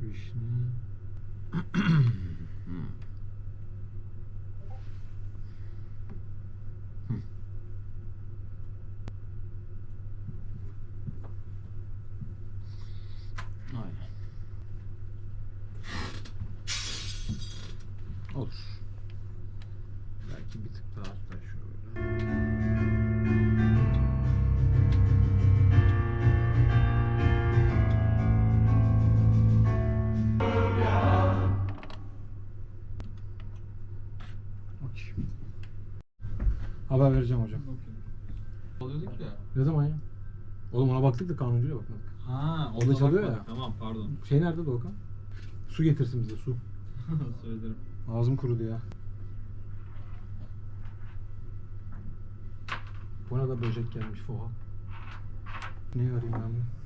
вещь. Haber vereceğim hocam. Alıyorduk ya. Ne zaman ya? Oğlum ona baktık da kanuncuya bakmadık. Ha, O da çalıyor ya. Tamam pardon. Şey nerede Doğukan? Su getirsin bize su. Söylerim. Ağzım kurudu ya. Buna da böcek gelmiş foha. Ne arayayım ben?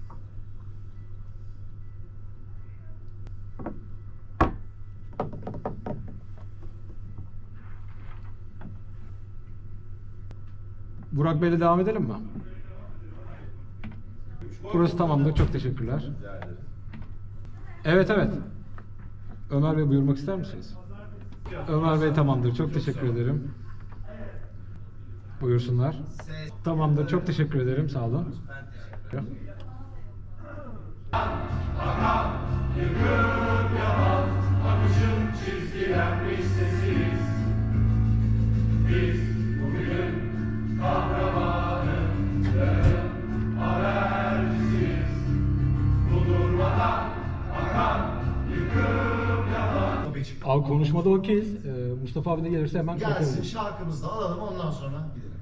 Burak Bey'le devam edelim mi? Burası tamamdır. Çok teşekkürler. Evet evet. Ömer Bey buyurmak ister misiniz? Ömer Bey tamamdır. Çok teşekkür ederim. Buyursunlar. Tamamdır. Çok teşekkür ederim. Sağ olun. Abi konuşmada okeyiz. Ee, Mustafa abi de gelirse hemen Gelsin kapatırız. şarkımızı da alalım ondan sonra gidelim.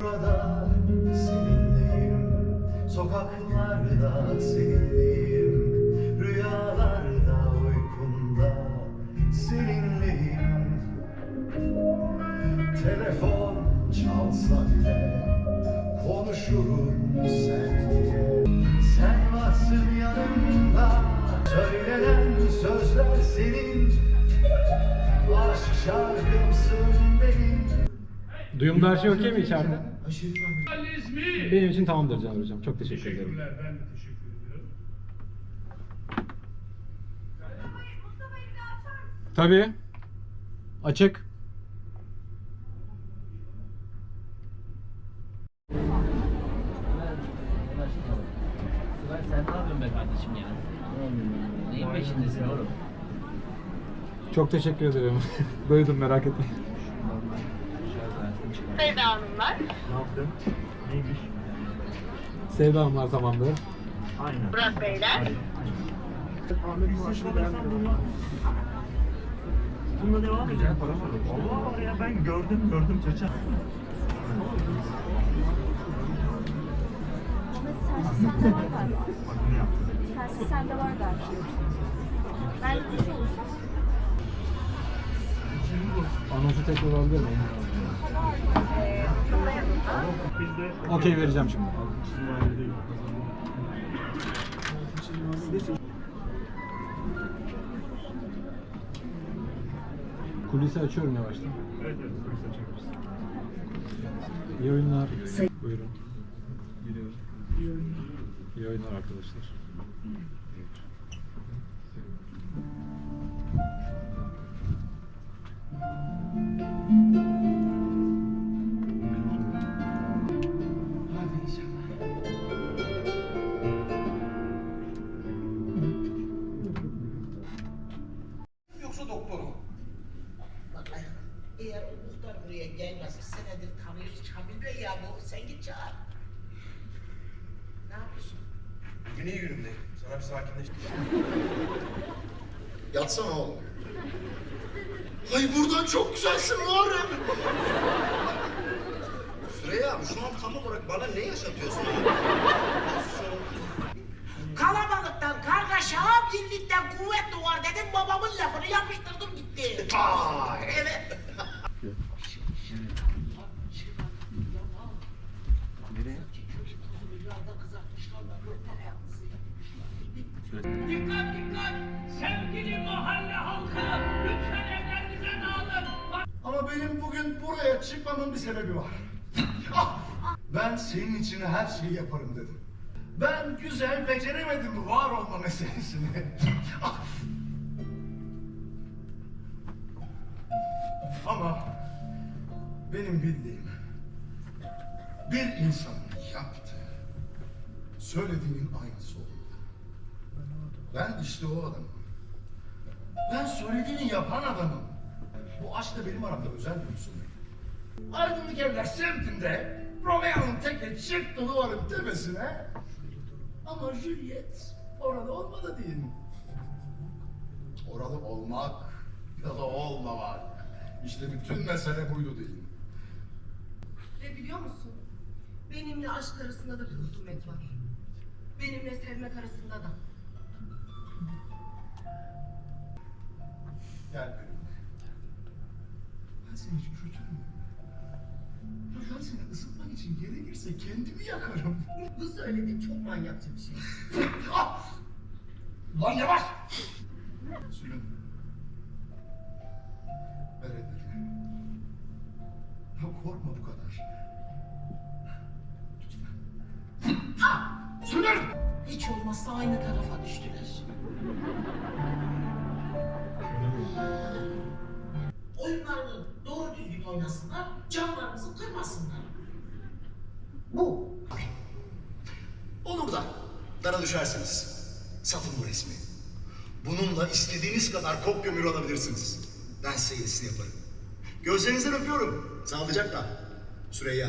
Burada seninleyim, sokaklarda seninleyim, rüyalarda uykumda seninleyim. Telefon çalsa bile konuşurum sen diye. Sen varsın yanımda, söylenen sözler senin. Aşk şarkımsın benim. Duyumda her şey okey mi içeride? Benim için tamamdır Can Hocam. Çok teşekkür ederim. Teşekkürler, ben de teşekkür ediyorum. Tabii. Açık. Sen ne yapıyorsun be kardeşim ya? Neyin peşindesin oğlum? Çok teşekkür ederim. Duydum merak etme. Sevda Hanımlar, Sevda Hanımlar tamamdır. Burak Beyler, Bununla devam edelim. Allah var ya ben gördüm gördüm çaça. Tersi sende var galiba. Ben bir şey olursa Anonsu tekrar alabilir miyim? De Okey vereceğim şimdi. Kulisi açıyorum yavaştan. Evet evet polis açabiliriz. İyi oyunlar. İyi oyunlar arkadaşlar. Yoksa İyi günümde. Sana bir sakinleş. Yatsana oğlum. Ay buradan çok güzelsin Muharrem. Süreyya abi şu an tam olarak bana ne yaşatıyorsun? Kalabalıktan kargaşa, birlikten kuvvet doğar dedim. Babamın lafını yapıştırdım Benim bugün buraya çıkmamın bir sebebi var. Ah! Ben senin için her şeyi yaparım dedim. Ben güzel beceremedim var olma meselesini. Ah. Ama benim bildiğim bir insanın yaptığı söylediğinin aynısı olmalı. Ben işte o adamım. Ben söylediğini yapan adamım. Bu aşk da benim aramda özel bir unsur. Aydınlık Evler semtinde Romeo'nun teki çıktı duvarın tepesine. Ama Juliet orada olmadı diyelim. Orada olmak ya da olmamak. İşte bütün mesele buydu diyeyim. Ve biliyor musun? Benimle aşk arasında da bir husumet var. Benimle sevmek arasında da. Gel benimle. Seni hiç üşütürüm. Ben seni ısıtmak için gerekirse kendimi yakarım. Bu söylediğin çok manyakça bir şey. Ah! Lan yavaş! Sülün. Ver ellerini. Ya korkma bu kadar. Lütfen. Ah! Sülün! Hiç olmazsa aynı tarafa düştüler. Oyunlarını doğru düzgün oynasınlar, camlarımızı kırmasınlar. Bu. Olur da dara düşersiniz. Satın bu resmi. Bununla istediğiniz kadar kop kömür alabilirsiniz. Ben size yenisini yaparım. Gözlerinizden öpüyorum. Sağlıcakla. Süreyya.